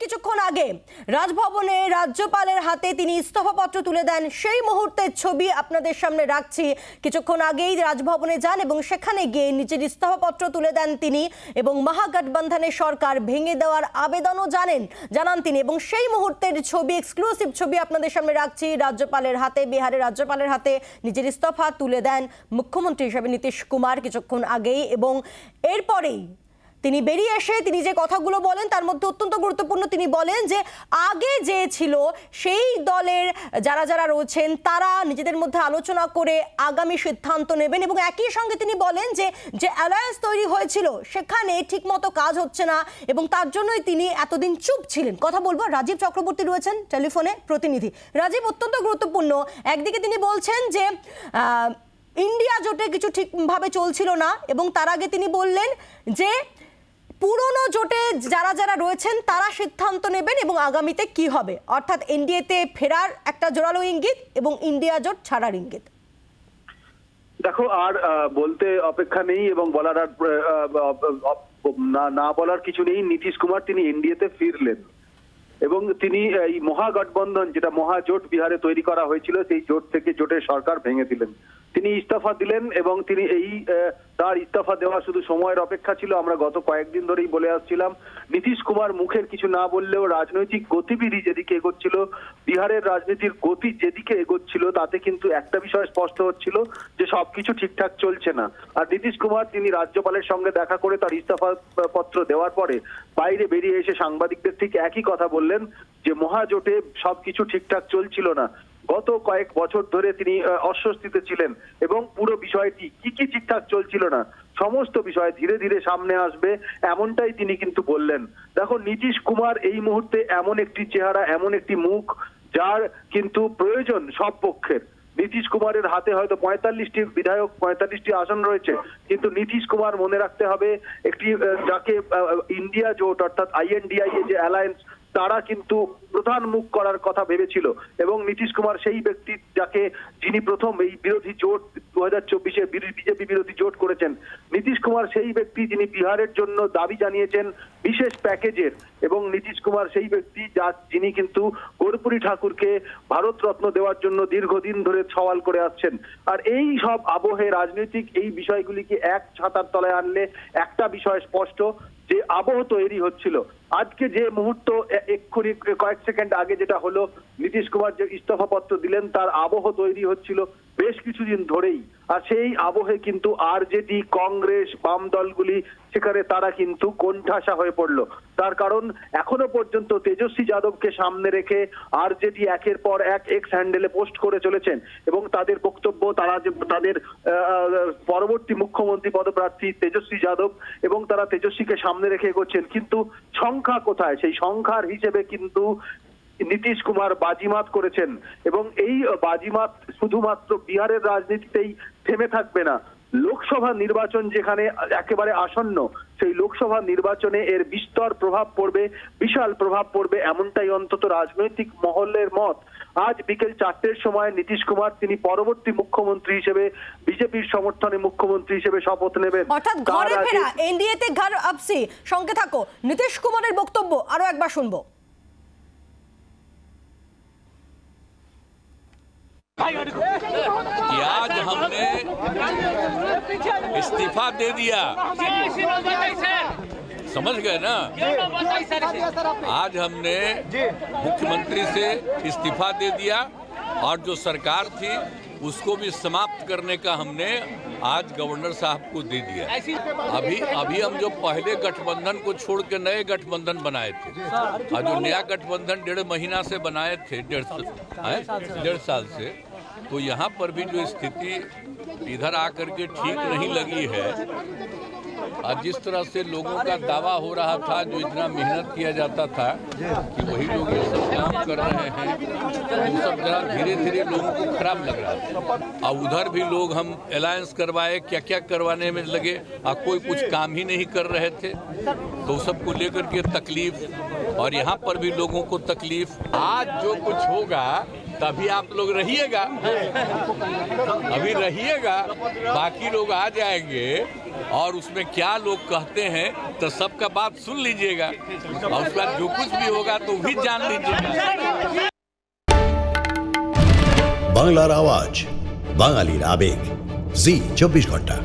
কিছুক্ষণ আগে রাজভবনে রাজ্যপালের হাতে তিনি ইস্তফাপত্র তুলে দেন। সেই মুহূর্তের ছবি আপনাদের সামনে রাখছি। কিছুক্ষণ আগেই রাজভবনে যান এবং সেখানে গিয়ে নিজের ইস্তফাপত্র তুলে দেন তিনি এবং মহাগঠবন্ধনের সরকার ভেঙে দেওয়ার আবেদনও জানেন, জানান তিনি এবং সেই মুহূর্তের ছবি এক্সক্লুসিভ ছবি আপনাদের সামনে রাখছি। রাজ্যপালের হাতে, বিহারের রাজ্যপালের হাতে নিজের ইস্তফা তুলে দেন মুখ্যমন্ত্রী হিসেবে নীতিশ কুমার কিছুক্ষণ আগেই এবং এরপরেই তিনি বেরিয়ে এসে তিনি যে কথাগুলো বলেন, তার মধ্যে অত্যন্ত গুরুত্বপূর্ণ তিনি বলেন যে, আগে যে ছিল সেই দলের যারা যারা রয়েছেন, তারা নিজেদের মধ্যে আলোচনা করে আগামী সিদ্ধান্ত নেবেন এবং একই সঙ্গে তিনি বলেন যে যে অ্যালায়েন্স তৈরি হয়েছিল, সেখানে ঠিকমতো কাজ হচ্ছে না এবং তার জন্যই তিনি এতদিন চুপ ছিলেন। কথা বলব, রাজীব চক্রবর্তী রয়েছেন টেলিফোনে, প্রতিনিধি। রাজীব, অত্যন্ত গুরুত্বপূর্ণ। একদিকে তিনি বলছেন যে ইন্ডিয়া জোটে কিছু ঠিকভাবে চলছিল না এবং তার আগে তিনি বললেন যে পুরনো জোটে যারা যারা রয়েছেন, তারা সিদ্ধান্ত নেবেন এবং আগামীতে কি হবে? অর্থাৎ এনডিএতে ফেরার একটা জোরালো ইঙ্গিত এবং ইন্ডিয়া জোট ছাড়ার ইঙ্গিত। দেখো, আর বলতে অপেক্ষা নেই এবং বলার আর না বলার কিছু নেই। নীতিশ কুমার তিনি এনডিএতে ফিরলেন এবং তিনি এই মহাগঠবন্ধন, যেটা মহাজোট বিহারে তৈরি করা হয়েছিল, সেই জোট থেকে জোটের সরকার ভেঙে দিলেন। তিনি ইস্তফা দিলেন এবং তিনি এই তার ইস্তফা দেওয়া শুধু সময়ের অপেক্ষা ছিল। আমরা গত কয়েকদিন ধরেই বলে আসছিলাম, নীতিশ কুমার মুখের কিছু না বললেও রাজনৈতিক গতিবিধি যেদিকে এগোচ্ছিল, বিহারের রাজনীতির গতি যেদিকে এগোচ্ছিল, তাতে কিন্তু একটা বিষয় স্পষ্ট হচ্ছিল যে সবকিছু ঠিকঠাক চলছে না। আর নীতিশ কুমার তিনি রাজ্যপালের সঙ্গে দেখা করে তার ইস্তফা পত্র দেওয়ার পরে বাইরে বেরিয়ে এসে সাংবাদিকদের ঠিক একই কথা বললেন যে মহাজোটে সবকিছু ঠিকঠাক চলছিল না। গত কয়েক বছর ধরে তিনি অস্বস্তিতে ছিলেন এবং পুরো বিষয়টি কি কি ঠিকঠাক চলছিল না, সমস্ত বিষয় ধীরে ধীরে সামনে আসবে, এমনটাই তিনি কিন্তু বললেন। দেখো, নীতিশ কুমার এই মুহূর্তে এমন একটি চেহারা, এমন একটি মুখ যার কিন্তু প্রয়োজন সব পক্ষের। নীতিশ কুমারের হাতে হয়তো পঁয়তাল্লিশটি বিধায়ক, পঁয়তাল্লিশটি আসন রয়েছে, কিন্তু নীতিশ কুমার মনে রাখতে হবে, একটি যাকে ইন্ডিয়া জোট অর্থাৎ আইএনডিআই যে অ্যালায়েন্স তারা কিন্তু প্রধান মুখ করার কথা ভেবেছিল। এবং নীতিশ কুমার সেই ব্যক্তি যাকে যিনি প্রথম এই বিরোধী জোট দু হাজার চব্বিশে বিজেপি বিরোধী জোট করেছেন, নীতিশ কুমার সেই ব্যক্তি যিনি বিহারের জন্য দাবি জানিয়েছেন বিশেষ প্যাকেজের। এবং নীতিশ কুমার সেই ব্যক্তি যা যিনি কিন্তু কর্পূরী ঠাকুরকে ভারতরত্ন দেওয়ার জন্য দীর্ঘদিন ধরে সওয়াল করে আসছেন। আর এই সব আবহে রাজনৈতিক এই বিষয়গুলিকে এক ছাতার তলায় আনলে একটা বিষয় স্পষ্ট, যে আবহ তৈরি হচ্ছিল। আজকে যে মুহূর্ত এক্ষুনি কয়েক সেকেন্ড আগে যেটা হলো, নীতিশ কুমার যে ইস্তফা পত্র দিলেন, তার আবহ তৈরি হচ্ছিল বেশ কিছুদিন ধরেই। আর সেই আবহে কিন্তু আরজেডি কংগ্রেস, বাম দলগুলি, সেখানে তারা কিন্তু কোণঠাসা হয়ে পড়ল। তার কারণ এখনও পর্যন্ত তেজস্বী যাদবকে সামনে রেখে আরজেডি একের পর এক এক্স হ্যান্ডেলে পোস্ট করে চলেছেন এবং তাদের বক্তব্য, তারা যে, তাদের পরবর্তী মুখ্যমন্ত্রী পদপ্রার্থী তেজস্বী যাদব এবং তারা তেজস্বীকে সামনে রেখে এগোচ্ছেন। কিন্তু সংখ্যা কোথায়? সেই সংখ্যার হিসেবে কিন্তু নীতিশ কুমার বাজিমাত করেছেন এবং এই বাজিমাত শুধুমাত্র বিহারের রাজনীতিতেই থেমে থাকবে না। লোকসভা নির্বাচন যেখানে একেবারে আসন্ন সেই লোকসভা নির্বাচনে এর বিস্তর প্রভাব পড়বে বিশাল প্রভাব পড়বে এমনটাই অন্তত রাজনৈতিক মহলের মত। আজ বিকেল চারটের সময় নীতিশ কুমার তিনি পরবর্তী মুখ্যমন্ত্রী হিসেবে বিজেপির সমর্থনে মুখ্যমন্ত্রী হিসেবে শপথ নেবেন। অর্থাৎ ঘরে ফেরা এনডিএতে ঘর আপসি। সঙ্গে থাকো নীতিশ কুমারের বক্তব্য আরও একবার শুনব। कि आज हमने इस्तीफा दे दिया। समझ गए ना? आज हमने मुख्यमंत्री से इस्तीफा दे दिया और जो सरकार थी उसको भी समाप्त करने का हमने आज गवर्नर साहब को दे दिया। अभी अभी हम जो पहले गठबंधन को छोड़ के नए गठबंधन बनाए थे और जो नया गठबंधन डेढ़ महीना से बनाए थे डेढ़? डेढ़ साल से तो यहाँ पर भी जो स्थिति इधर आकर के ठीक नहीं लगी है, और जिस तरह से लोगों का दावा हो रहा था, जो इतना मेहनत किया जाता था, कि वही लोग ये सब काम कर रहे हैं वो सब जरा धीरे धीरे लोगों को खराब लग रहा था और उधर भी लोग हम अलायंस करवाए क्या क्या करवाने में लगे, और कोई कुछ काम ही नहीं कर रहे थे। तो सबको लेकर के तकलीफ़, और यहाँ पर भी लोगों को तकलीफ़। आज जो कुछ होगा तभी आप लोग रहिएगा अभी रहिएगा बाकी लोग आ जाएंगे और उसमें क्या लोग कहते हैं तो सबका बात सुन लीजिएगा और उसका जो कुछ भी होगा तो भी जान लीजिएगा বাংলার আওয়াজ বাঙালির আবেগ জি চব্বিশ ঘন্টা